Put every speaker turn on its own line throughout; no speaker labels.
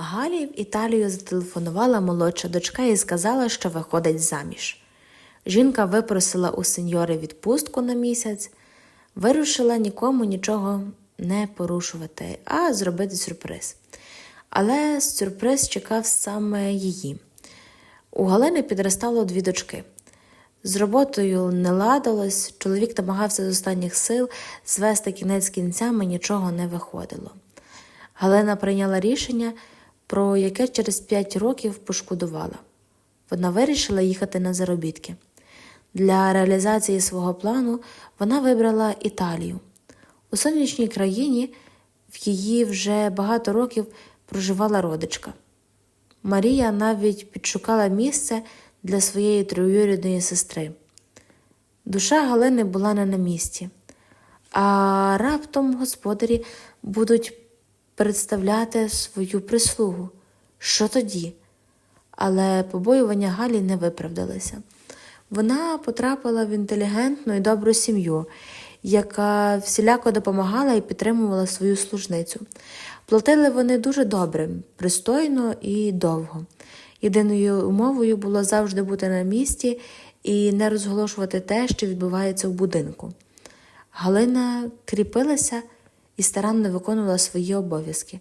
Галі в Італію зателефонувала молодша дочка і сказала, що виходить заміж. Жінка випросила у сеньори відпустку на місяць, вирушила нікому нічого не порушувати, а зробити сюрприз. Але сюрприз чекав саме її. У Галини підростало дві дочки. З роботою не ладилось, чоловік намагався з останніх сил звести кінець кінцями, нічого не виходило. Галина прийняла рішення, про яке через п'ять років пошкодувала. Вона вирішила їхати на заробітки. Для реалізації свого плану вона вибрала Італію. У сонячній країні в її вже багато років проживала родичка. Марія навіть підшукала місце для своєї троюрідної сестри. Душа Галини була не на місці, а раптом господарі будуть представляти свою прислугу. Що тоді? Але побоювання Галі не виправдалися. Вона потрапила в інтелігентну і добру сім'ю, яка всіляко допомагала і підтримувала свою служницю. Платили вони дуже добре, пристойно і довго. Єдиною умовою було завжди бути на місці і не розголошувати те, що відбувається в будинку. Галина кріпилася і старанно виконувала свої обов'язки.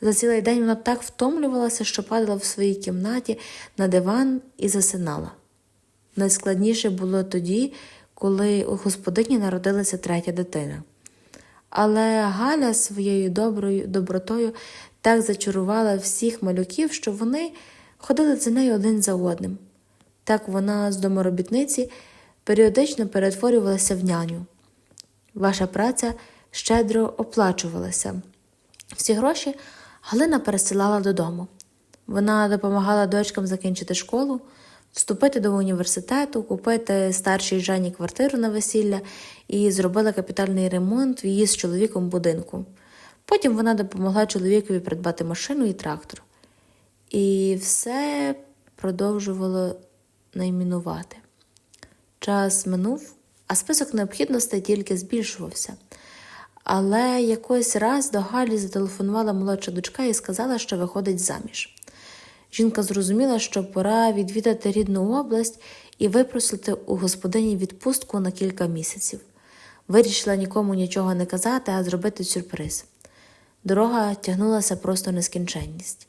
За цілий день вона так втомлювалася, що падала в своїй кімнаті на диван і засинала. Найскладніше було тоді, коли у господині народилася третя дитина. Але Галя своєю доброю добротою так зачарувала всіх малюків, що вони ходили за нею один за одним. Так вона з доморобітниці періодично перетворювалася в няню. Ваша праця щедро оплачувалася. Всі гроші Галина пересилала додому. Вона допомагала дочкам закінчити школу, вступити до університету, купити старшій Жанні квартиру на весілля і зробила капітальний ремонт в її з чоловіком будинку. Потім вона допомогла чоловікові придбати машину і трактор. І все продовжувало наймінувати. Час минув, а список необхідностей тільки збільшувався. Але якось раз до Галі зателефонувала молодша дочка і сказала, що виходить заміж. Жінка зрозуміла, що пора відвідати рідну область і випросити у господині відпустку на кілька місяців. Вирішила нікому нічого не казати, а зробити сюрприз. Дорога тягнулася просто нескінченність.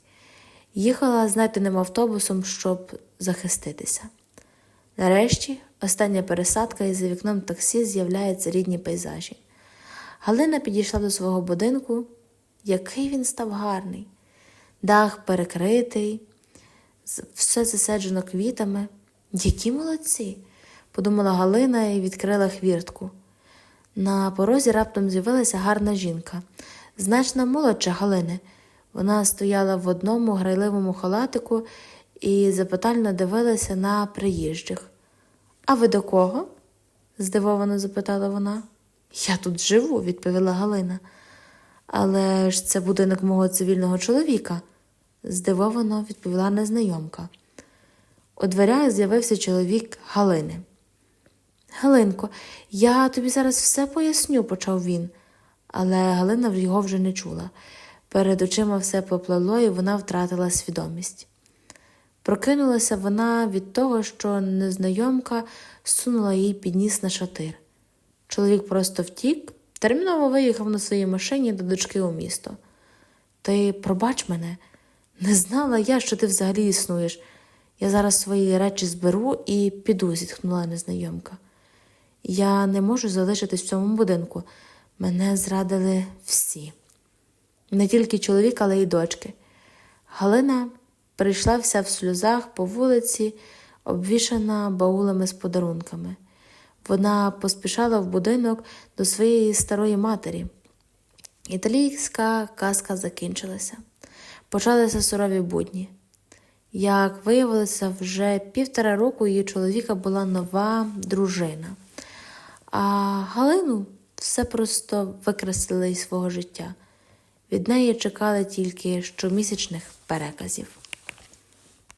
Їхала знайденим автобусом, щоб захиститися. Нарешті, остання пересадка і за вікном таксі з'являються рідні пейзажі. Галина підійшла до свого будинку. Який він став гарний. Дах перекритий, все засаджено квітами. Які молодці, подумала Галина і відкрила хвіртку. На порозі раптом з'явилася гарна жінка, значно молодша Галини. Вона стояла в одному грайливому халатику і запитально дивилася на приїжджих. А ви до кого? здивовано запитала вона. Я тут живу, відповіла Галина. Але ж це будинок мого цивільного чоловіка, здивовано відповіла незнайомка. У дверях з'явився чоловік Галини. Галинко, я тобі зараз все поясню, почав він, але Галина його вже не чула. Перед очима все поплило, і вона втратила свідомість. Прокинулася вона від того, що незнайомка сунула їй під ніс на шатир. Чоловік просто втік, терміново виїхав на своїй машині до дочки у місто. Ти пробач мене, не знала я, що ти взагалі існуєш. Я зараз свої речі зберу і піду, зітхнула незнайомка. Я не можу залишитись в цьому будинку. Мене зрадили всі. Не тільки чоловік, але й дочки. Галина прийшла вся в сльозах по вулиці, обвішана баулами з подарунками. Вона поспішала в будинок до своєї старої матері. Італійська казка закінчилася. Почалися сурові будні. Як виявилося, вже півтора року її чоловіка була нова дружина, а Галину все просто викреслили із свого життя. Від неї чекали тільки щомісячних переказів.